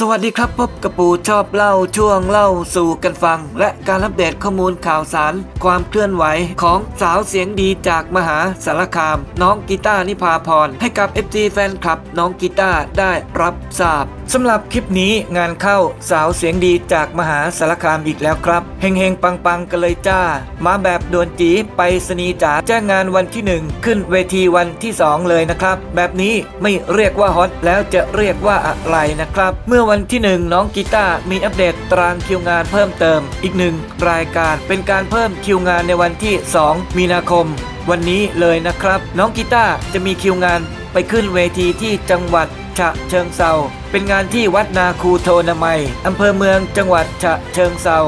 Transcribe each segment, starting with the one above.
สวัสดีครับพบกับปูชอบเล่าช่วงเล่าสู่กันฟัง และการอัปเดตข้อมูลข่าวสาร ความเคลื่อนไหวของสาวเสียงดีจากมหาสารคาม น้องกีตานิพาพร ให้กับ FG แฟนคลับน้องกีตาได้รับทราบสำหรับคลิปนี้งานเข้าสาวเสียงดีจากมหาสารคามอีกแล้วครับเฮงเฮงปังปังๆ กันเลยจ้า มาแบบด่วนจีไปสนีจ๋าแจ้งงานวันที่หนึ่งขึ้นเวทีวันที่สองเลยนะครับ แบบนี้ไม่เรียกว่าฮอตแล้วจะเรียกว่าอะไรนะครับ เมื่อวันที่หนึ่งน้องกีตาร์มีอัปเดตตารางคิวงานเพิ่มเติมอีกหนึ่งรายการเป็นการเพิ่มคิวงานในวันที่ 2 มีนาคม วันนี้เลยนะครับ น้องกีตาร์จะมีคิวงานไปขึ้นเวทีที่จังหวัดฉะเชิงเซาเป็นงานที่วัดนาคูโทนามัยอำเภอเมืองจังหวัดฉะเชิงเซา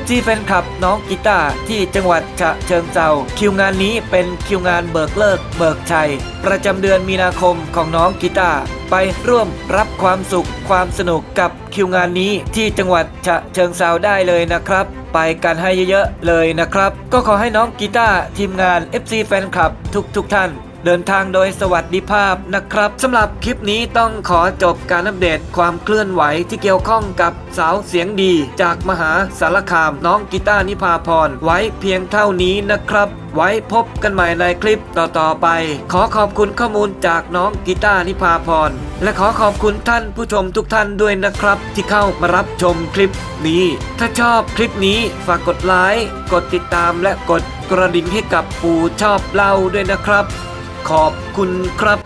FG แฟนคลับน้องกีตาร์ที่จังหวัดฉะเชิงเซาคิวงานนี้เป็นคิวงานเบิกเลิกเบิกชัย ประจำเดือนมีนาคมของน้องกีตาร์ไปร่วมรับความสุขความสนุกกับคิวงานนี้ที่จังหวัดฉะเชิงเซาได้เลยนะครับ ไปกันให้เยอะๆเลยนะครับ ก็ขอให้น้องกีตาร์ทีมงาน FC แฟนคลับทุกๆท่าน เดินทางโดยสวัสดิภาพนะครับสำหรับคลิปนี้ต้องขอจบการอัปเดตความเคลื่อนไหวที่เกี่ยวข้องกับสาวเสียงดี จากมหาสารคามน้องกีตาร์นิพาพรไว้เพียงเท่านี้นะครับ ไว้พบกันใหม่ในคลิปต่อๆไป ขอขอบคุณข้อมูลจากน้องกีตาร์นิพาพรและขอขอบคุณท่านผู้ชมทุกท่านด้วยนะครับ ที่เข้ามารับชมคลิปนี้ ถ้าชอบคลิปนี้ฝากกดไลค์กดติดตามและกดกระดิ่งให้กับปู่ชอบเล่าด้วยนะครับ ขอบคุณครับ